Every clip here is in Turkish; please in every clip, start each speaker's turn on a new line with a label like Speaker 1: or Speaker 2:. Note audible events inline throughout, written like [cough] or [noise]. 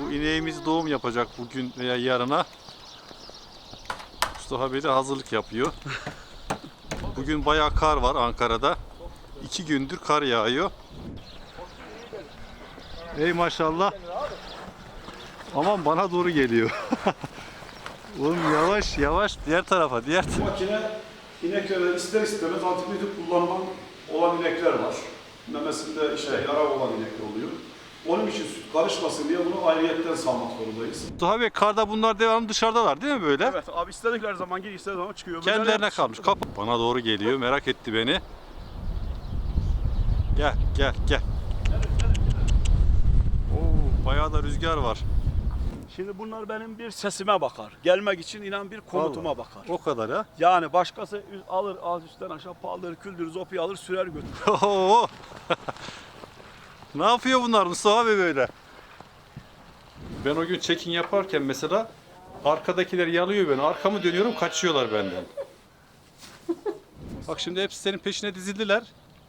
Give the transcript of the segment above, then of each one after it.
Speaker 1: bu ineğimiz doğum yapacak bugün veya yarına. Mustafa Bey de hazırlık yapıyor. Bugün bayağı kar var Ankara'da. İki gündür kar yağıyor. Ey maşallah. Aman bana doğru geliyor. [laughs] Oğlum yavaş yavaş diğer tarafa diğer
Speaker 2: Bu makine ineklere ister istemez antibiyotik kullanılan olan inekler var. Memesinde işte yara olan inekler oluyor. Onun için süt karışmasın diye bunu ayrıyetten salmak zorundayız.
Speaker 1: Mustafa Bey karda bunlar devamlı dışarıdalar değil mi böyle?
Speaker 2: Evet abi istedikleri zaman gir istedikleri zaman çıkıyor.
Speaker 1: Kendilerine kalmış. Kapı. Bana doğru geliyor. Merak etti beni. Gel, gel, gel. Oo, bayağı da rüzgar var.
Speaker 2: Şimdi bunlar benim bir sesime bakar. Gelmek için inan bir komutuma bakar.
Speaker 1: O kadar ha.
Speaker 2: Yani başkası alır az üstten aşağı paldır küldür zopi alır sürer götürür. [laughs]
Speaker 1: Oo. Ne yapıyor bunlar Mustafa Bey böyle? Ben o gün check-in yaparken mesela arkadakiler yalıyor beni. Arkamı dönüyorum kaçıyorlar benden. Bak şimdi hepsi senin peşine dizildiler.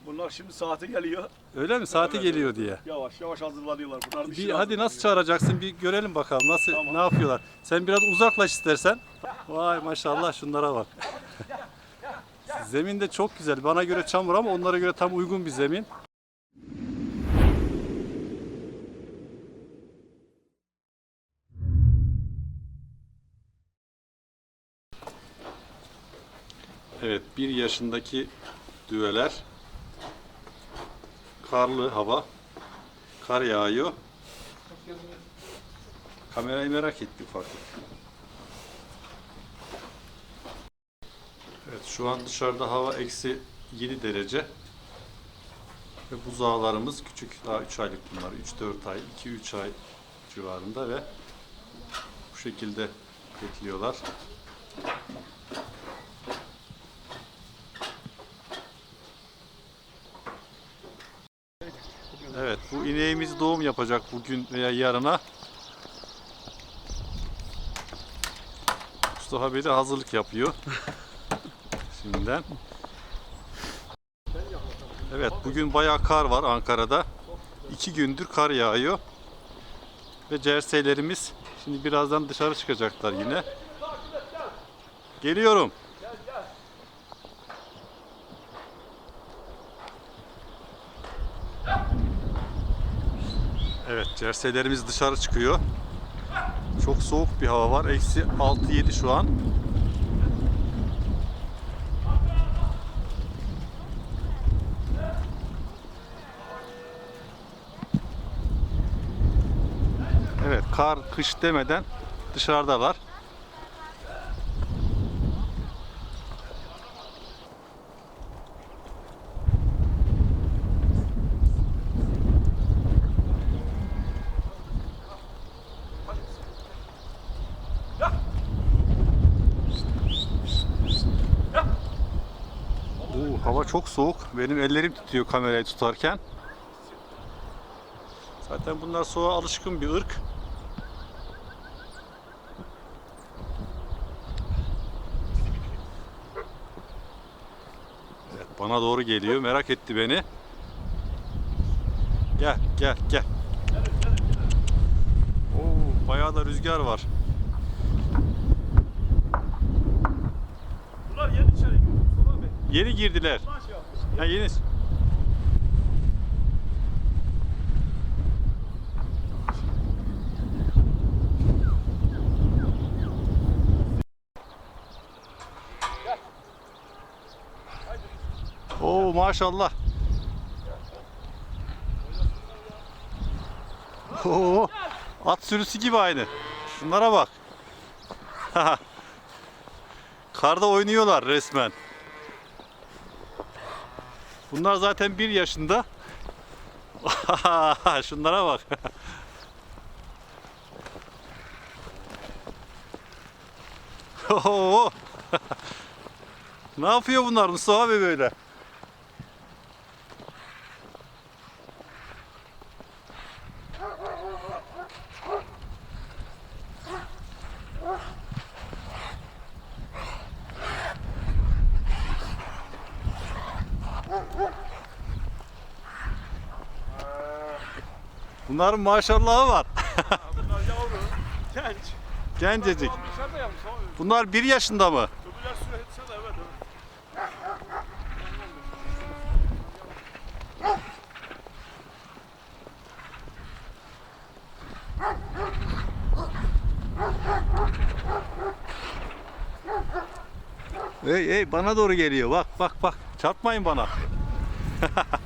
Speaker 2: Bunlar şimdi saati geliyor.
Speaker 1: Öyle mi? Saati
Speaker 2: Evet,
Speaker 1: geliyor diye.
Speaker 2: Yavaş yavaş hazırlanıyorlar. Bunlar bir
Speaker 1: Bir,
Speaker 2: şey
Speaker 1: hadi nasıl çağıracaksın bir görelim bakalım nasıl
Speaker 2: Tamam.
Speaker 1: ne yapıyorlar. Sen biraz uzaklaş istersen. Vay maşallah şunlara bak. [laughs] zemin de çok güzel. Bana göre çamur ama onlara göre tam uygun bir zemin. Evet, bir yaşındaki düveler. Karlı hava. Kar yağıyor. Kamerayı merak etti ufaklık. Evet şu an dışarıda hava eksi 7 derece. Ve buzağlarımız küçük daha 3 aylık bunlar. 3-4 ay, 2-3 ay civarında ve bu şekilde bekliyorlar. Evet bu ineğimiz doğum yapacak bugün veya yarına. Mustafa Bey de hazırlık yapıyor. [laughs] Şimdiden. Evet bugün bayağı kar var Ankara'da. İki gündür kar yağıyor. Ve cerseylerimiz şimdi birazdan dışarı çıkacaklar yine. Geliyorum. Evet cerseylerimiz dışarı çıkıyor. Çok soğuk bir hava var. Eksi 6-7 şu an. Evet kar kış demeden dışarıdalar. Oo, hava çok soğuk. Benim ellerim titriyor kamerayı tutarken. Zaten bunlar soğuğa alışkın bir ırk. Evet, bana doğru geliyor. Merak etti beni. Gel, gel, gel. Oo, bayağı da rüzgar var.
Speaker 2: Bunlar yeni içeri giriyor. Mustafa Bey.
Speaker 1: Yeni girdiler. Ha, yeni. Oo maşallah. Oo, at sürüsü gibi aynı. Şunlara bak. [laughs] Karda oynuyorlar resmen. Bunlar zaten bir yaşında. [laughs] Şunlara bak. [laughs] [laughs] Ne yapıyor bunlar Mustafa abi böyle? Bunların maşallahı var.
Speaker 2: Bunlar Genç.
Speaker 1: Gencecik. Bunlar bir yaşında mı?
Speaker 2: öbürler süre etse de evet evet.
Speaker 1: Hey hey bana doğru geliyor. Bak bak bak. Çarpmayın bana. [laughs]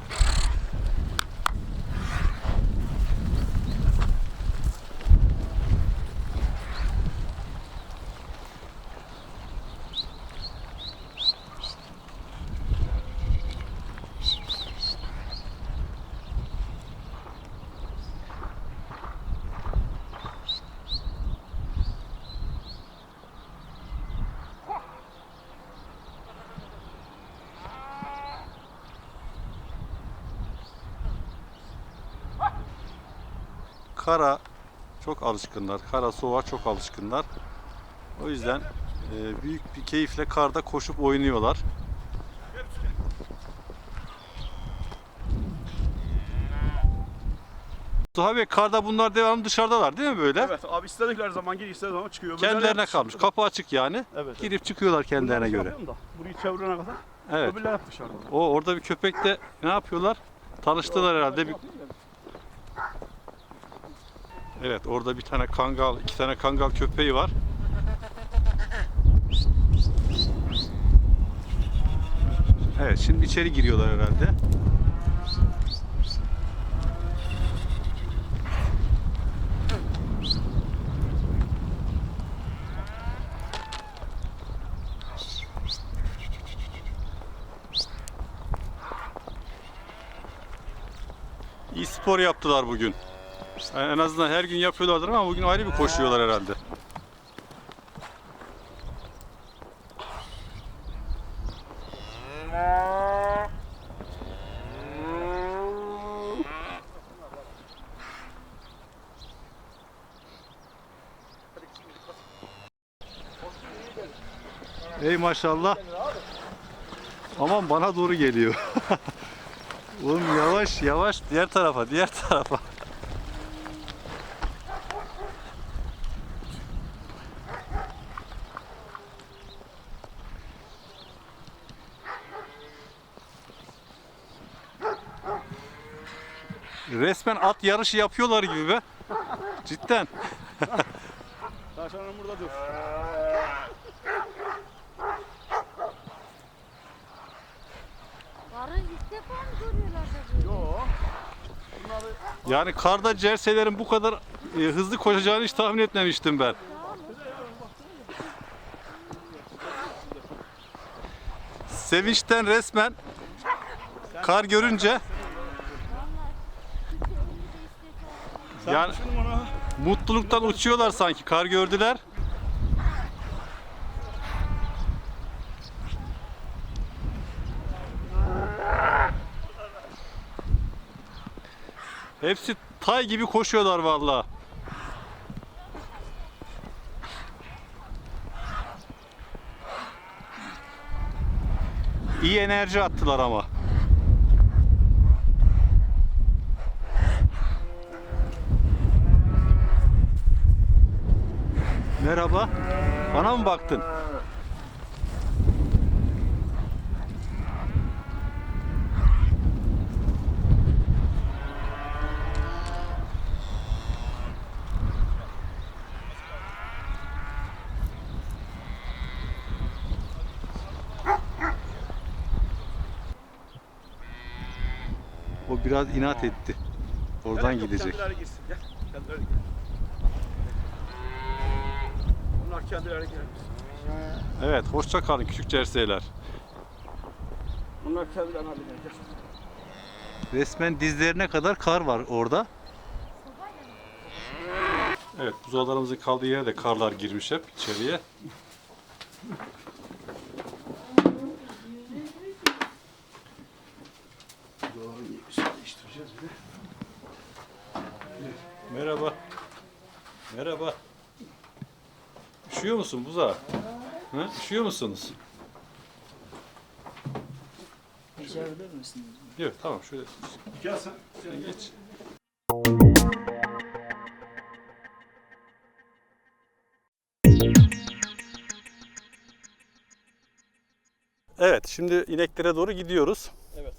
Speaker 1: Kara çok alışkınlar. Kara soğuğa çok alışkınlar. O yüzden e, büyük bir keyifle karda koşup oynuyorlar. Suha Bey karda bunlar devamlı dışarıdalar değil mi böyle?
Speaker 2: Evet abi istedikleri zaman gir istedikleri zaman çıkıyor. Öbürleri
Speaker 1: Kendilerine kalmış. Kapı açık yani.
Speaker 2: Evet.
Speaker 1: Girip çıkıyorlar kendilerine
Speaker 2: Bunları şey
Speaker 1: göre.
Speaker 2: Da, burayı çevirene kadar
Speaker 1: Evet.
Speaker 2: öbürler hep dışarıda.
Speaker 1: O orada bir köpekle ne yapıyorlar? Tanıştılar herhalde. Bir... Evet orada bir tane kangal, iki tane kangal köpeği var. Evet şimdi içeri giriyorlar herhalde. İyi spor yaptılar bugün. Yani en azından her gün yapıyorlardır ama bugün ayrı bir koşuyorlar herhalde. Ey maşallah. Aman bana doğru geliyor. [laughs] Oğlum yavaş yavaş diğer tarafa diğer tarafa. Resmen at yarışı yapıyorlar gibi be. Cidden.
Speaker 2: Taşan Hanım burada dur.
Speaker 3: Karı ilk defa mı görüyorlar da böyle?
Speaker 2: Yo.
Speaker 1: Yani karda cerselerin bu kadar e, hızlı koşacağını hiç tahmin etmemiştim ben. Sevinçten resmen kar görünce
Speaker 3: Vallahi küçük elinde istedi.
Speaker 2: Sen
Speaker 1: Yani- mutluluktan uçuyorlar sanki kar gördüler. Hepsi tay gibi koşuyorlar vallahi. İyi enerji attılar ama. Merhaba. Bana mı baktın? O biraz inat etti. Oradan gidecek.
Speaker 2: Kendileri girsin. Gel. Kendileri girsin. Bunlar kendileri girer.
Speaker 1: Evet, hoşça kalın küçük cerseyler.
Speaker 2: Bunlar kendilerini halleder. Gel.
Speaker 1: Resmen dizlerine kadar kar var orada. Evet, buzdolaplarımızın kaldığı yere de karlar girmiş hep içeriye. Merhaba. Merhaba. Üşüyor musun Buza? Ha? Üşüyor musunuz?
Speaker 4: Geçebilir misiniz?
Speaker 1: Yok tamam şöyle.
Speaker 5: Gel sen.
Speaker 1: Gel geç. Evet şimdi ineklere doğru gidiyoruz.
Speaker 2: Evet.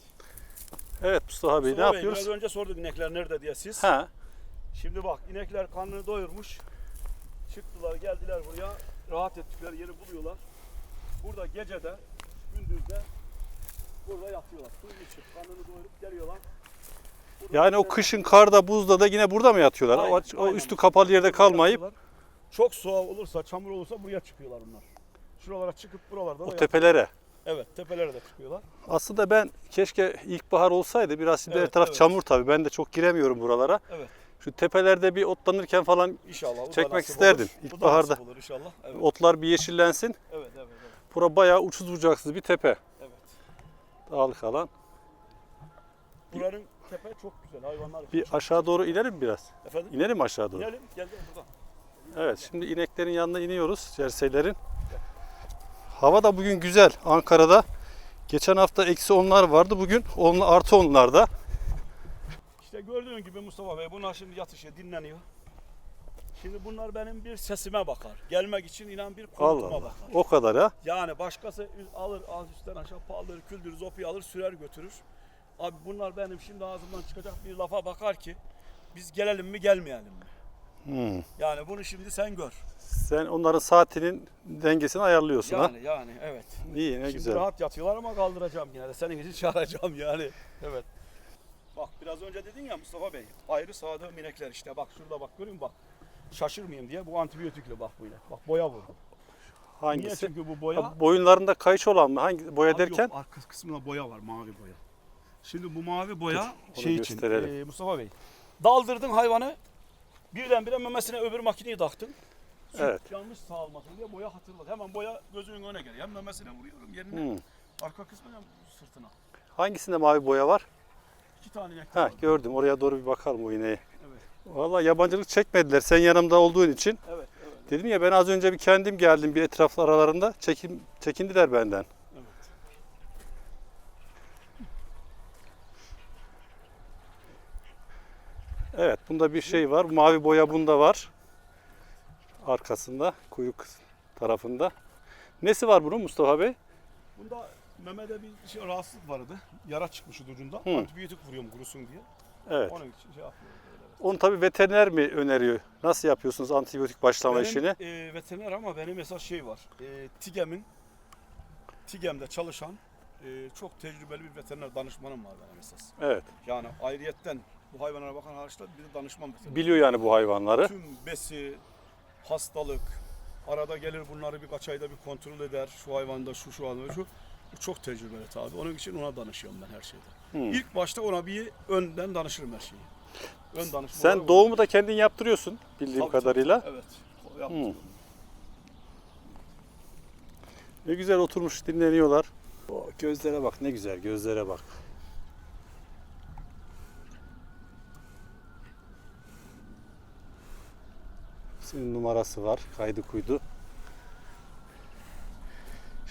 Speaker 1: Evet Mustafa Bey ne
Speaker 2: Bey,
Speaker 1: yapıyoruz?
Speaker 2: Biraz önce sorduk inekler nerede diye siz.
Speaker 1: Ha.
Speaker 2: Şimdi bak inekler karnını doyurmuş. Çıktılar geldiler buraya. Rahat ettikleri yeri buluyorlar. Burada gecede, gündüzde burada yatıyorlar. Suyun içip karnını doyurup geliyorlar. Burada
Speaker 1: yani o kışın karda buzda da yine burada mı yatıyorlar?
Speaker 2: Aynen,
Speaker 1: o, o
Speaker 2: aynen.
Speaker 1: üstü kapalı yerde kalmayıp
Speaker 2: Yatıyorlar. Çok soğuk olursa, çamur olursa buraya çıkıyorlar bunlar. Şuralara çıkıp buralarda da
Speaker 1: o
Speaker 2: yatıyorlar.
Speaker 1: tepelere.
Speaker 2: Evet, tepelere de çıkıyorlar.
Speaker 1: Aslında ben keşke ilkbahar olsaydı biraz şimdi her
Speaker 2: Evet,
Speaker 1: taraf
Speaker 2: evet.
Speaker 1: çamur tabii. Ben de çok giremiyorum buralara.
Speaker 2: Evet.
Speaker 1: Şu tepelerde bir otlanırken falan
Speaker 2: İnşallah. bu da
Speaker 1: Çekmek
Speaker 2: nasip
Speaker 1: isterdim
Speaker 2: olur. Bu da
Speaker 1: ilkbaharda.
Speaker 2: nasip olur inşallah. Evet.
Speaker 1: otlar bir yeşillensin.
Speaker 2: Evet, evet, evet.
Speaker 1: Bura bayağı uçsuz bucaksız bir tepe.
Speaker 2: evet.
Speaker 1: Dağlık alan.
Speaker 2: Buranın tepe çok güzel. Hayvanlar
Speaker 1: Bir aşağı doğru inelim biraz.
Speaker 2: Efendim?
Speaker 1: İnelim aşağı doğru.
Speaker 2: Gidelim, gel gel buradan.
Speaker 1: Evet şimdi ineklerin yanına iniyoruz. Cerseylerin. Hava da bugün güzel Ankara'da. Geçen hafta eksi onlar vardı. Bugün on, artı onlarda.
Speaker 2: İşte gördüğün gibi Mustafa Bey bunlar şimdi yatışıyor, dinleniyor. Şimdi bunlar benim bir sesime bakar. Gelmek için inan bir
Speaker 1: Allah
Speaker 2: komutuma
Speaker 1: Allah.
Speaker 2: bakar.
Speaker 1: O kadar ha.
Speaker 2: Yani başkası alır az üstten aşağı alır, küldür, zopi alır, sürer götürür. Abi bunlar benim şimdi ağzımdan çıkacak bir lafa bakar ki biz gelelim mi gelmeyelim mi?
Speaker 1: Hmm.
Speaker 2: Yani bunu şimdi sen gör.
Speaker 1: Sen onların saatinin dengesini ayarlıyorsun ha.
Speaker 2: Yani yani evet.
Speaker 1: İyi ne
Speaker 2: Şimdi
Speaker 1: güzel.
Speaker 2: rahat yatıyorlar ama kaldıracağım yine de. Senin için [laughs] çağıracağım yani. Evet. Bak biraz önce dedin ya Mustafa Bey. Ayrı sağdığım inekler işte. Bak şurada bak görüyor musun bak. Şaşırmayayım diye bu antibiyotikli bak bu inek. Bak boya vurdu. Niye
Speaker 1: Hangisi?
Speaker 2: çünkü bu boya?
Speaker 1: Ha, boyunlarında kayış olan mı? Hangi boya
Speaker 2: Abi
Speaker 1: derken?
Speaker 2: Yok, arka kısmında boya var mavi boya. Şimdi bu mavi boya
Speaker 1: onu
Speaker 2: şey için e, Mustafa Bey. Daldırdın hayvanı. Birdenbire memesine öbür makineyi taktın. Süt
Speaker 1: Evet.
Speaker 2: yanlış sağlamasın diye boya hatırladı. Hemen boya gözünün önüne geliyor. Hem memesine vuruyorum yerine.
Speaker 1: Hmm.
Speaker 2: Arka kısmına hem sırtına.
Speaker 1: Hangisinde mavi boya var?
Speaker 2: İki tane inek
Speaker 1: Ha
Speaker 2: var.
Speaker 1: gördüm. Oraya doğru bir bakalım o ineğe.
Speaker 2: Evet.
Speaker 1: Vallahi yabancılık çekmediler. Sen yanımda olduğun için.
Speaker 2: Evet, evet,
Speaker 1: Dedim ya ben az önce bir kendim geldim bir etraflı aralarında. Çekin, çekindiler benden.
Speaker 2: evet.
Speaker 1: Evet bunda bir şey var. Mavi boya bunda var. Arkasında kuyruk tarafında. Nesi var bunun Mustafa Bey?
Speaker 2: Bunda memede bir şey, rahatsızlık vardı. Yara çıkmış ucunda.
Speaker 1: Hı.
Speaker 2: Antibiyotik vuruyorum kurusun diye.
Speaker 1: Evet.
Speaker 2: Onun için şey yapıyorum.
Speaker 1: Onu tabii veteriner mi öneriyor? Nasıl yapıyorsunuz antibiyotik başlama
Speaker 2: Benim,
Speaker 1: işini?
Speaker 2: e, veteriner ama benim esas şey var. E, TİGEM'in TİGEM'de çalışan e, çok tecrübeli bir veteriner danışmanım var benim esas.
Speaker 1: Evet.
Speaker 2: Yani ayrıyetten bu hayvanlara bakan araçlar bir de danışman veteriner.
Speaker 1: Biliyor yani bu hayvanları.
Speaker 2: Tüm besi, hastalık, arada gelir bunları birkaç ayda bir kontrol eder. Şu hayvanda şu şu hayvanda şu. Çok tecrübeli tabii. Onun için ona danışıyorum ben her şeyde.
Speaker 1: Hı.
Speaker 2: İlk başta ona bir önden danışırım her şeyi. Ön danışma
Speaker 1: Sen doğumu da kendin yaptırıyorsun bildiğim
Speaker 2: Tabii,
Speaker 1: kadarıyla.
Speaker 2: tabii. Evet. Yaptım.
Speaker 1: Ne güzel oturmuş dinleniyorlar. O gözlere bak ne güzel gözlere bak. Senin numarası var kaydı kuydu.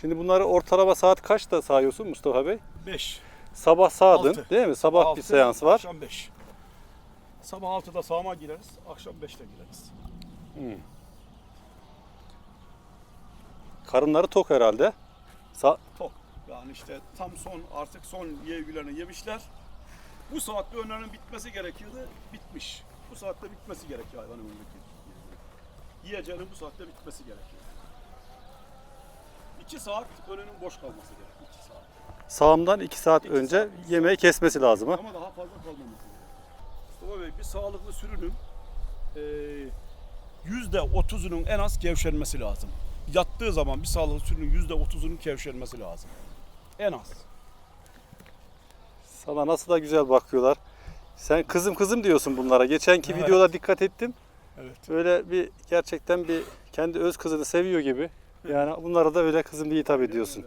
Speaker 1: Şimdi bunları ortalama saat kaçta sağıyorsun Mustafa Bey?
Speaker 2: 5.
Speaker 1: Sabah sağdın
Speaker 2: Altı.
Speaker 1: değil mi? Sabah bir seans var.
Speaker 2: Akşam 5. Sabah 6'da sağma gireriz, akşam 5'te gireriz.
Speaker 1: Karınları tok herhalde. Sa-
Speaker 2: Tok. Yani işte tam son artık son yevgilerini yemişler. Bu saatte önlerinin bitmesi gerekiyordu. Bitmiş. Bu saatte bitmesi gerekiyor hayvanın önündeki. Yiyeceğinin bu saatte bitmesi gerekiyor. 2 saat önünün boş kalması gerekiyor. 2 saat.
Speaker 1: sağımdan 2 saat
Speaker 2: İki
Speaker 1: önce
Speaker 2: saat.
Speaker 1: yemeği kesmesi lazım.
Speaker 2: Ama daha fazla kalmaması gerekiyor. Mustafa Bey bir sağlıklı sürünün eee, yüzde otuzunun en az gevşenmesi lazım. Yattığı zaman bir sağlıklı sürünün yüzde otuzunun gevşenmesi lazım. En az.
Speaker 1: Sana nasıl da güzel bakıyorlar. Sen kızım kızım diyorsun bunlara. Geçenki
Speaker 2: Evet.
Speaker 1: videoda dikkat ettim.
Speaker 2: Evet.
Speaker 1: Böyle bir gerçekten bir kendi öz kızını seviyor gibi. Yani bunlara da öyle kızım diye hitap ediyorsun.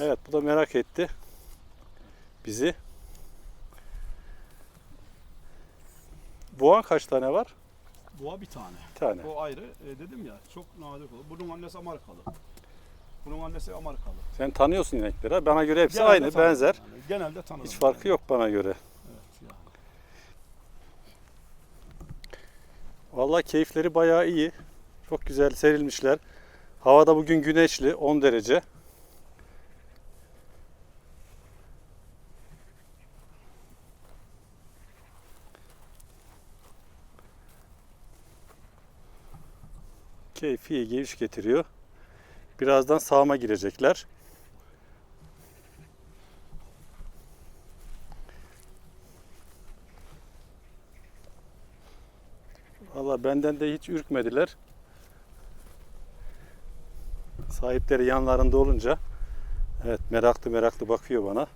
Speaker 1: Evet bu da merak etti bizi. Boğan kaç tane var?
Speaker 2: Boğa bir tane.
Speaker 1: Bir tane.
Speaker 2: O ayrı. E, dedim ya çok nadir olur. Bunun annesi Amerikalı. Bunun annesi Amerikalı.
Speaker 1: Sen tanıyorsun inekleri. ha? Bana göre hepsi
Speaker 2: Genelde
Speaker 1: aynı,
Speaker 2: tanırım
Speaker 1: benzer.
Speaker 2: yani. Genelde tanırım.
Speaker 1: Hiç farkı yok bana göre.
Speaker 2: Evet, yani.
Speaker 1: Vallahi keyifleri bayağı iyi. Çok güzel serilmişler. Havada bugün güneşli 10 derece. Keyfi geviş getiriyor. Birazdan sağıma girecekler. Valla benden de hiç ürkmediler. Sahipleri yanlarında olunca evet meraklı meraklı bakıyor bana.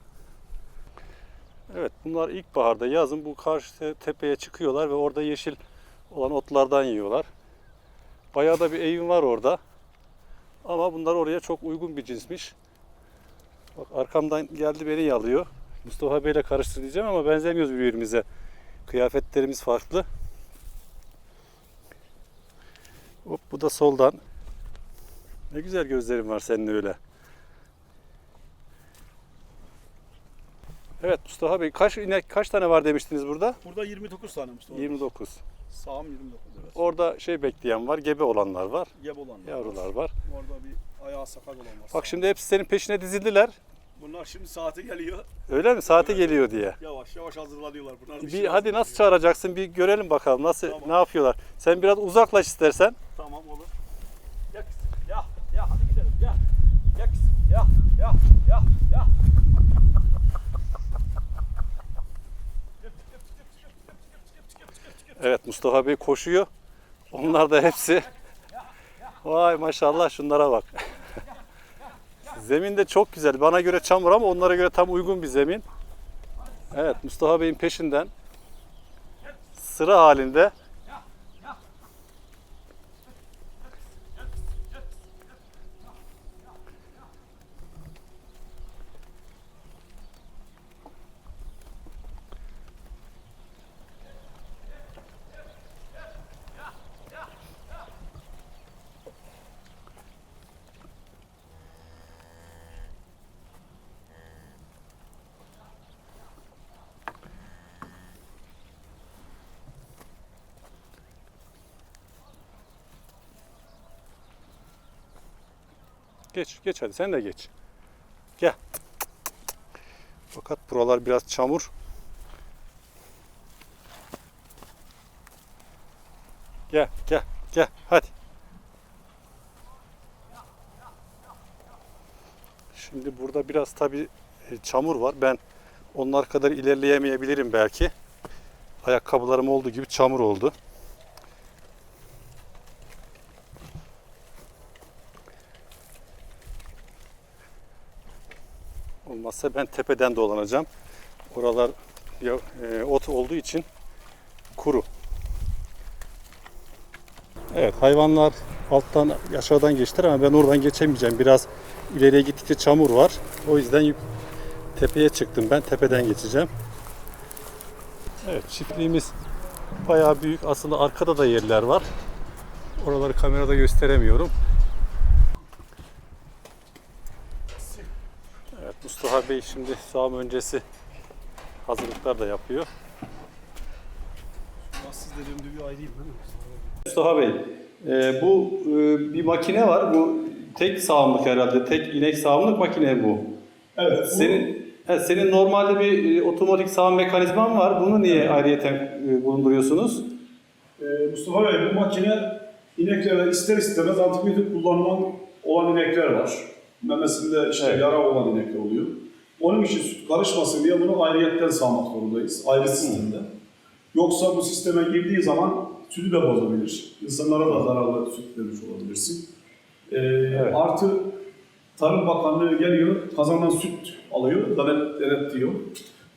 Speaker 1: Evet bunlar ilkbaharda yazın bu karşı tepeye çıkıyorlar ve orada yeşil olan otlardan yiyorlar. Bayağı da bir eğim var orada. Ama bunlar oraya çok uygun bir cinsmiş. Bak arkamdan geldi beni yalıyor. Mustafa Bey'le karıştır diyeceğim ama benzemiyoruz birbirimize. Kıyafetlerimiz farklı. Hop bu da soldan. Ne güzel gözlerin var senin öyle. Evet Mustafa Bey kaç inek kaç tane var demiştiniz burada?
Speaker 6: Burada 29 tane Mustafa.
Speaker 1: 29.
Speaker 6: Sağım 29 evet.
Speaker 1: Orada şey bekleyen var, gebe olanlar var,
Speaker 6: Geb olanlar
Speaker 1: yavrular
Speaker 6: var.
Speaker 1: var.
Speaker 6: Orada bir ayağı sakat olan var.
Speaker 1: Bak şimdi hepsi senin peşine dizildiler.
Speaker 6: Bunlar şimdi saati geliyor.
Speaker 1: Öyle mi? Saati geliyor diye.
Speaker 6: Yavaş yavaş hazırlanıyorlar. Bunlar
Speaker 1: Bir
Speaker 6: şey
Speaker 1: hadi nasıl çağıracaksın bir görelim bakalım nasıl
Speaker 6: Tamam.
Speaker 1: ne yapıyorlar. Sen biraz uzaklaş istersen.
Speaker 6: Tamam olur. Ya kızım, ya ya hadi gidelim ya. Ya ya ya ya.
Speaker 1: Evet Mustafa Bey koşuyor. Onlar da hepsi. Vay maşallah şunlara bak. Zemin de çok güzel. Bana göre çamur ama onlara göre tam uygun bir zemin. Evet Mustafa Bey'in peşinden sıra halinde Geç, geç hadi sen de geç. Gel. Fakat buralar biraz çamur. Gel, gel, gel. Hadi. Şimdi burada biraz tabi çamur var. Ben onlar kadar ilerleyemeyebilirim belki. Ayakkabılarım olduğu gibi çamur oldu. Olmazsa ben tepeden dolanacağım. Oralar ya- e, ot olduğu için kuru. Evet hayvanlar alttan aşağıdan geçtiler ama ben oradan geçemeyeceğim. Biraz ileriye gittikçe çamur var. O yüzden tepeye çıktım ben. Tepeden geçeceğim. Evet çiftliğimiz bayağı büyük. Aslında arkada da yerler var. Oraları kamerada gösteremiyorum. Evet Mustafa Bey şimdi sağım öncesi hazırlıklar da yapıyor.
Speaker 6: Siz de döndüğü bir ay değil mi?
Speaker 1: Mustafa Bey, e, bu e, bir makine var. Bu tek sağımlık herhalde. Tek inek sağımlık makine bu.
Speaker 2: Evet.
Speaker 1: Senin he, senin normalde bir e, otomatik sağım mekanizman var. Bunu niye ayrıyeten e, bulunduruyorsunuz?
Speaker 2: Ee, Mustafa Bey bu makine ineklere ister istemez antibiyotik kullanılan olan inekler var. Memesinde işte
Speaker 1: Evet.
Speaker 2: yara olan inekler oluyor. Onun için süt karışmasın diye bunu ayrıyetten sağmak zorundayız. Ayrı sistemde. Yoksa bu sisteme girdiği zaman sütü de bozabilir. İnsanlara da zararlı süt vermiş olabilirsin. Ee, Artı Tarım Bakanlığı geliyor, kazanan süt alıyor, denet, denetliyor.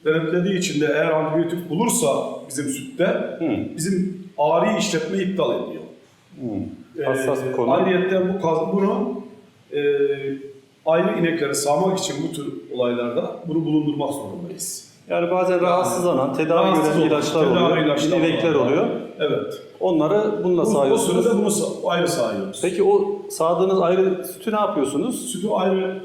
Speaker 2: Denetlediği için de eğer antibiyotik bulursa bizim sütte,
Speaker 1: Hı.
Speaker 2: bizim ağrı işletme iptal ediyor.
Speaker 1: Hmm. Hassas bir konu.
Speaker 2: Ayrıyeten bu bunu e, ayrı inekleri sağmak için bu tür olaylarda bunu bulundurmak zorundayız.
Speaker 1: Yani bazen rahatsızlanan, tedavi
Speaker 2: Rahatsız
Speaker 1: gören
Speaker 2: olur,
Speaker 1: ilaçlar
Speaker 2: tedavi
Speaker 1: oluyor,
Speaker 2: ilaçlar
Speaker 1: inekler
Speaker 2: var.
Speaker 1: oluyor.
Speaker 2: Evet.
Speaker 1: Onları bununla
Speaker 2: Bu, o
Speaker 1: sağıyorsunuz.
Speaker 2: sırada bunu sa- ayrı sağıyoruz.
Speaker 1: Peki o sağdığınız ayrı sütü ne yapıyorsunuz?
Speaker 2: Sütü ayrı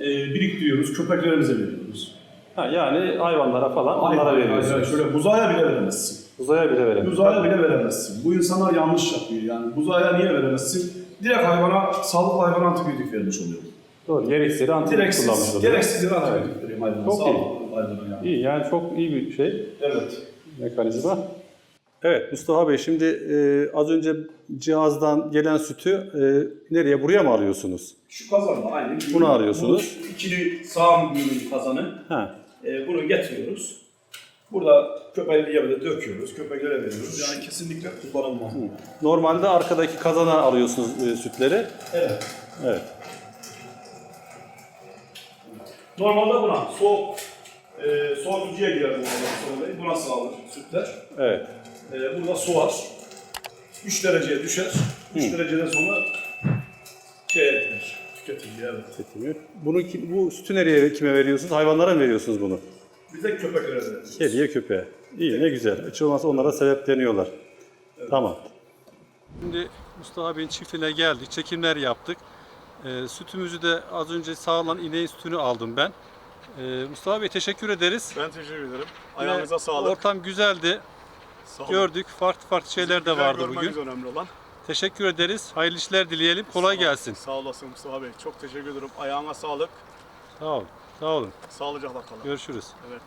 Speaker 2: e, biriktiriyoruz, köpeklerimize veriyoruz.
Speaker 1: Ha, yani hayvanlara falan onlara
Speaker 2: Hayır,
Speaker 1: veriyorsunuz.
Speaker 2: hayır, Şöyle buzaya bile veremezsin.
Speaker 1: Uzaya bile verelim.
Speaker 2: Buzaya bile veremezsin. Bu insanlar yanlış yapıyor. Yani buzaya niye veremezsin? direkt hayvana, sağlıklı hayvana antibiyotik vermiş oluyor.
Speaker 1: Doğru. Gereksiz antibiyotik kullanmış
Speaker 2: Gereksiz,
Speaker 1: oluyor.
Speaker 2: gereksiz yere antibiyotik veriyorum hayvana.
Speaker 1: Çok iyi.
Speaker 2: hayvana yani.
Speaker 1: İyi yani çok iyi bir şey.
Speaker 2: Evet.
Speaker 1: mekanizma. Evet Mustafa Bey şimdi e, az önce cihazdan gelen sütü e, nereye buraya mı alıyorsunuz?
Speaker 2: Şu kazanla aynı.
Speaker 1: Bunu arıyorsunuz.
Speaker 2: Bu ikili sağım düğümün kazanı.
Speaker 1: Ha.
Speaker 2: Ee, bunu getiriyoruz. Burada köpeğin yerde döküyoruz, köpeklere veriyoruz. Yani kesinlikle kullanılmaz.
Speaker 1: Normalde arkadaki kazana alıyorsunuz e, sütleri.
Speaker 2: Evet.
Speaker 1: Evet.
Speaker 2: Normalde buna soğuk, e, soğutucuya girer bu arada. Buna sağlar sütler.
Speaker 1: Evet.
Speaker 2: E, burada soğar. 3 dereceye düşer. 3 dereceden sonra şeye gider. Tüketiliyor evet.
Speaker 1: Tüketiliyor. Bunu ki- bu sütü nereye kime veriyorsunuz? Hayvanlara mı veriyorsunuz bunu?
Speaker 2: Biz de köpeklere veriyoruz.
Speaker 1: Kediye köpeğe. İyi ne güzel. Hiç olmazsa onlara sebepleniyorlar. Tamam. Şimdi Mustafa Bey'in çiftliğine geldik. Çekimler yaptık. Ee, sütümüzü de az önce sağlanan ineğin sütünü aldım ben. Ee, Mustafa Bey teşekkür ederiz.
Speaker 7: Ben teşekkür ederim.
Speaker 1: Yine
Speaker 7: Ayağınıza sağlık.
Speaker 1: Ortam güzeldi.
Speaker 7: Sağ olun.
Speaker 1: Gördük. Farklı farklı şeyler de vardı bugün.
Speaker 7: önemli olan.
Speaker 1: Teşekkür ederiz. Hayırlı işler dileyelim. Kolay gelsin.
Speaker 7: Sağ olasın Mustafa Bey. Çok teşekkür ederim. Ayağına sağlık.
Speaker 1: Sağ olun. Sağ olun.
Speaker 7: Sağlıcakla kalın.
Speaker 1: Görüşürüz.
Speaker 7: Evet.